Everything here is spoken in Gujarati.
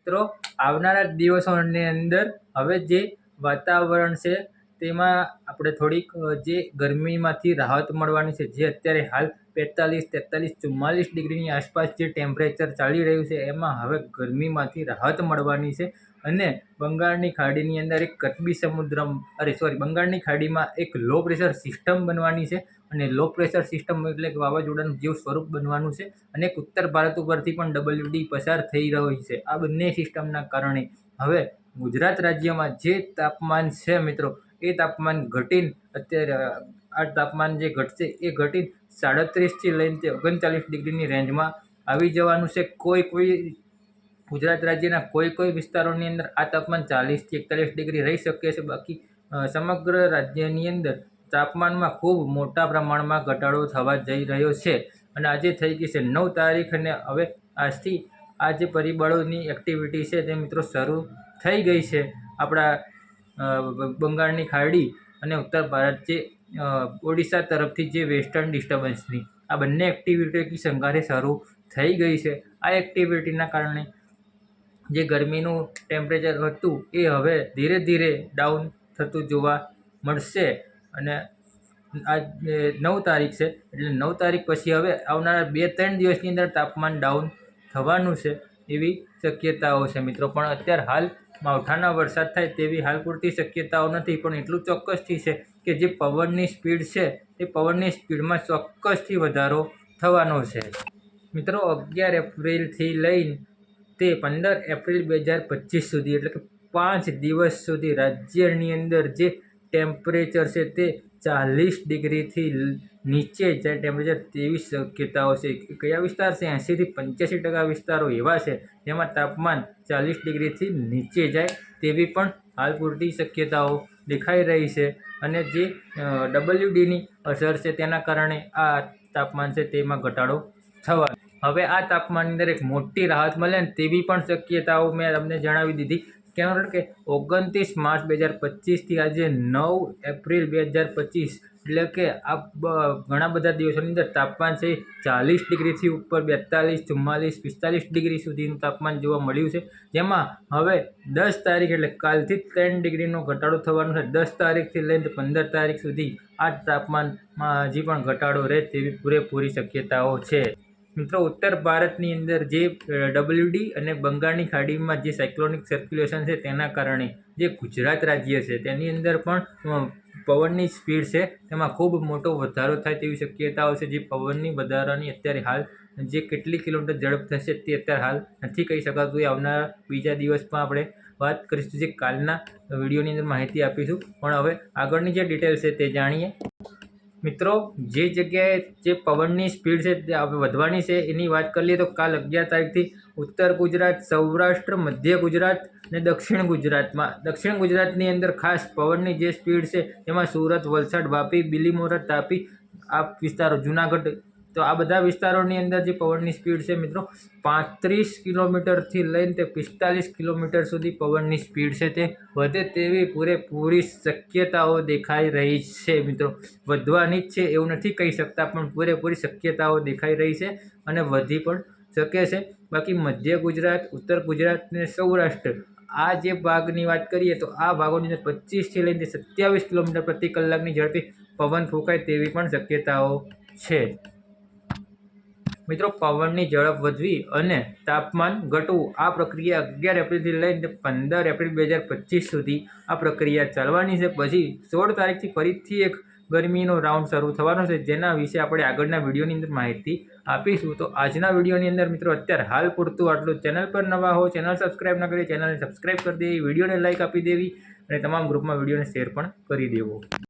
મિત્રો, આવનારા દિવસોની અંદર હવે જે વાતાવરણ છે, તેમાં આપણે થોડીક જે ગરમીમાંથી રાહત મળવાની છે, જે અત્યારે હાલ બેતાલીસ તેતાલીસ, ચુમ્માલીસ ડિગ્રીની આસપાસ જે ટેમ્પરેચર ચાલી રહ્યું છે, એમાં હવે ગરમીમાંથી રાહત મળવાની છે. અને બંગાળની ખાડીની અંદર એક કતબી સમુદ્ર અરે સોરી બંગાળની ખાડીમાં એક લો પ્રેશર સિસ્ટમ બનવાની છે અને લો પ્રેશર સિસ્ટમ એટલે કે વાવાઝોડાનું જેવું સ્વરૂપ બનવાનું છે અને એક ઉત્તર ભારત ઉપરથી પણ ડબલ્યુડી પસાર થઈ રહ્યો છે. આ બંને સિસ્ટમના કારણે હવે ગુજરાત રાજ્યમાં જે તાપમાન છે મિત્રો, એ તાપમાન ઘટીને અત્યારે, આ તાપમાન જે ઘટશે એ ઘટીને સાડત્રીસથી લઈને તે ઓગણચાલીસ ડિગ્રીની રેન્જમાં આવી જવાનું છે. કોઈ કોઈ ગુજરાત રાજ્યના કોઈ કોઈ વિસ્તારોની અંદર આ તાપમાન ચાલીસથી એકતાલીસ ડિગ્રી રહી શકે છે. બાકી સમગ્ર રાજ્યની અંદર તાપમાનમાં ખૂબ મોટા પ્રમાણમાં ઘટાડો થવા જઈ રહ્યો છે અને આજે થઈ ગઈ છે નવ તારીખ અને હવે આજથી આ જે પરિબળોની એક્ટિવિટી છે તે મિત્રો શરૂ થઈ ગઈ છે. આપણા બંગાળની ખાડી અને ઉત્તર ભારત જે ઓડિશા તરફથી જે વેસ્ટર્ન ડિસ્ટર્બન્સની આ બંને એક્ટિવિટી સંઘારે શરૂ થઈ ગઈ છે. આ એક્ટિવિટીના કારણે જે ગરમીનું ટેમ્પરેચર હતું એ હવે ધીરે ધીરે ડાઉન થતું જોવા મળશે અને આ નવ તારીખ છે એટલે નવ તારીખ પછી હવે આવનારા બે ત્રણ દિવસની અંદર તાપમાન ડાઉન થવાનું છે એવી શક્યતાઓ છે. મિત્રો, પણ અત્યારે હાલ માવઠાના વરસાદ થાય તેવી હાલ પૂરતી શક્યતાઓ નથી, પણ એટલું ચોક્કસથી છે કે જે પવનની સ્પીડ છે તે પવનની સ્પીડમાં ચોક્કસથી વધારો થવાનો છે. મિત્રો, અગિયાર એપ્રિલથી લઈને તે પંદર એપ્રિલ બે હજાર પચીસ સુધી, એટલે કે પાંચ દિવસ સુધી રાજ્યની અંદર જે ટેમ્પરેચર છે તે ચાલીસ ડિગ્રીથી નીચે જે ટેમ્પરેચર તેવી શક્યતાઓ છે. કયા વિસ્તાર છે? એંશીથી પંચ્યાસી ટકા વિસ્તારો એવા છે, જેમાં તાપમાન ચાલીસ ડિગ્રીથી નીચે જાય તેવી પણ હાલ પૂરતી શક્યતાઓ દેખાઈ રહી છે. અને જે ડબલ્યુડીની અસર છે તેના કારણે આ તાપમાન છે તેમાં ઘટાડો થવાનો હવે આ તાપમાનની અંદર એક મોટી રાહત મળે ને તેવી પણ શક્યતાઓ મેં તમને જણાવી દીધી. કેમ કે ઓગણત્રીસ માર્ચ બે હજાર પચીસથી આજે નવ એપ્રિલ બે હજાર પચીસ, એટલે કે આ ઘણા બધા દિવસોની અંદર તાપમાન છે ચાલીસ ડિગ્રીથી ઉપર, બેતાલીસ, ચુમ્માલીસ, પિસ્તાલીસ ડિગ્રી સુધીનું તાપમાન જોવા મળ્યું છે. જેમાં હવે દસ તારીખ એટલે કાલથી ત્રણ ડિગ્રીનો ઘટાડો થવાનો છે. દસ તારીખથી લઈને પંદર તારીખ સુધી આ તાપમાનમાં હજી પણ ઘટાડો રહે તેવી પૂરેપૂરી શક્યતાઓ છે. મિત્રો, ઉત્તર ભારતની અંદર જે ડબલ્યુડી અને બંગાળની ખાડીમાં જે સાયક્લોનિક સર્ક્યુલેશન છે તેના કારણે જે ગુજરાત રાજ્ય છે તેની અંદર પણ પવનની સ્પીડ છે તેમાં ખૂબ મોટો વધારો થાય તેવી શક્યતાઓ છે જે પવનની વધારાની અત્યારે હાલ જે કેટલી કિલોમીટર ઝડપ થશે તે અત્યારે હાલ નથી કહી શકાતું. એ આવનારા બીજા દિવસમાં આપણે વાત કરીશું જે કાલના વિડીયોની અંદર માહિતી આપીશું. પણ હવે આગળની જે ડિટેલ છે તે જાણીએ. મિત્રો, જે જગ્યાએ જે પવનની સ્પીડ છે, તે વધવાની છે, એની વાત કરીએ તો કાલ અગિયાર તારીખથી ઉત્તર ગુજરાત, સૌરાષ્ટ્ર, મધ્ય ગુજરાત અને દક્ષિણ ગુજરાતમાં. દક્ષિણ ગુજરાતની અંદર ખાસ પવનની જે સ્પીડ છે, તેમાં સુરત, વલસાડ, વાપી, બિલીમોરા, તાપી, આ વિસ્તારો, જુનાગઢ તો આ બધા વિસ્તારોની અંદર જે પવનની સ્પીડ છે મિત્રો, પાંત્રીસ કિલોમીટરથી લઈને તે પિસ્તાલીસ કિલોમીટર સુધી પવનની સ્પીડ છે તે. વધે તેવી પૂરેપૂરી શક્યતાઓ દેખાઈ રહી છે મિત્રો. વધવાની જ છે એવું નથી કહી શકતા, પણ પૂરેપૂરી શક્યતાઓ દેખાઈ રહી છે અને વધી પણ શકે છે. બાકી મધ્ય ગુજરાત, ઉત્તર ગુજરાત અને સૌરાષ્ટ્ર, આ જે ભાગની વાત કરીએ તો આ ભાગોની અંદર પચીસથી લઈને સત્યાવીસ કિલોમીટર પ્રતિ કલાકની ઝડપી પવન ફૂંકાય તેવી પણ શક્યતાઓ છે. મિત્રો, પવનની ઝડપ વધવી અને તાપમાન ઘટવું આ પ્રક્રિયા અગિયાર એપ્રિલથી લઈને પંદર એપ્રિલ બે હજાર પચીસ સુધી આ પ્રક્રિયા ચાલવાની છે. પછી સોળ તારીખથી ફરીથી એક ગરમીનો રાઉન્ડ શરૂ થવાનો છે, જેના વિશે આપણે આગળના વિડીયોની અંદર માહિતી આપીશું. તો આજના વિડીયોની અંદર મિત્રો, અત્યારે હાલ પૂરતું આટલું ચેનલ પર નવા હો, ચેનલ સબસ્ક્રાઈબ ન કરી, ચેનલને સબસ્ક્રાઈબ કરી દેવી, વિડીયોને લાઇક આપી દેવી અને તમામ ગ્રુપમાં વિડીયોને શેર પણ કરી દેવો.